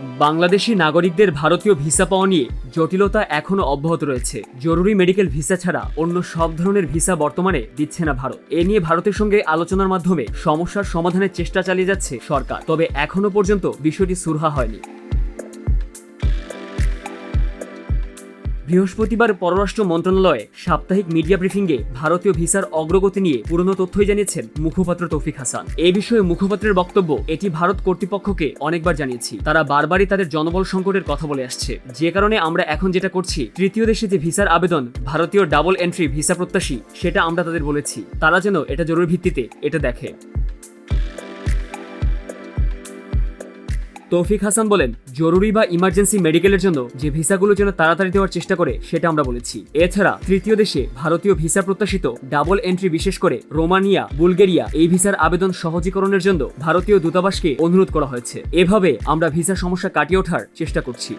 বাংলাদেশি নাগরিকদের ভারতীয় ভিসা পাওয়া নিয়ে জটিলতা এখনও অব্যাহত রয়েছে। জরুরি মেডিকেল ভিসা ছাড়া অন্য সব ধরনের ভিসা বর্তমানে দিচ্ছে না ভারত। এ নিয়ে ভারতের সঙ্গে আলোচনার মাধ্যমে সমস্যার সমাধানের চেষ্টা চালিয়ে যাচ্ছে সরকার। তবে এখনও পর্যন্ত বিষয়টি সুরহা হয়নি। বৃহস্পতিবার পররাষ্ট্র মন্ত্রণালয়ে সাপ্তাহিক মিডিয়া ব্রিফিংয়ে ভারতীয় ভিসার অগ্রগতি নিয়ে পুরনো তথ্যই জানিয়েছেন মুখপাত্র তৌফিক হাসান। এ বিষয়ে মুখপাত্রের বক্তব্য এটি ভারত কর্তৃপক্ষকে অনেকবার জানিয়েছি। তারা বারবারই তাদের জনবল সংকটের কথা বলে আসছে। যে কারণে আমরা এখন যেটা করছি, তৃতীয় দেশে যে ভিসার আবেদন, ভারতীয় ডাবল এন্ট্রি ভিসা প্রত্যাশী, সেটা আমরা তাদের বলেছি। তারা যেন এটা জরুরি ভিত্তিতে এটা দেখে। তৌফিক হাসান বলেন জরুরি বা ইমার্জেন্সি মেডিকেলের জন্য যে ভিসাগুলো যেন তাড়াতাড়ি দেওয়ার চেষ্টা করে, সেটা আমরা বলেছি। এছাড়া তৃতীয় দেশে ভারতীয় ভিসা প্রত্যাশিত ডাবল এন্ট্রি বিশেষ করে রোমানিয়া, বুলগেরিয়া এই ভিসার আবেদন সহজীকরণের জন্য ভারতীয় দূতাবাসকে অনুরোধ করা হয়েছে। এভাবে আমরা ভিসা সমস্যা কাটিয়ে ওঠার চেষ্টা করছি।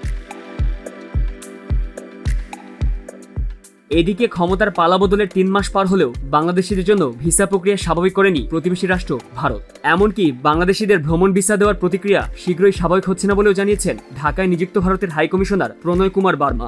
এদিকে ক্ষমতার পালা পালাবদলের তিন মাস পার হলেও বাংলাদেশিদের জন্য ভিসা প্রক্রিয়া স্বাভাবিক করেনি প্রতিবেশী রাষ্ট্র ভারত। এমনকি বাংলাদেশিদের ভ্রমণ ভিসা দেওয়ার প্রতিক্রিয়া শীঘ্রই স্বাভাবিক হচ্ছে না বলেও জানিয়েছেন ঢাকায় নিযুক্ত ভারতের high commissioner Pranay Kumar Burma.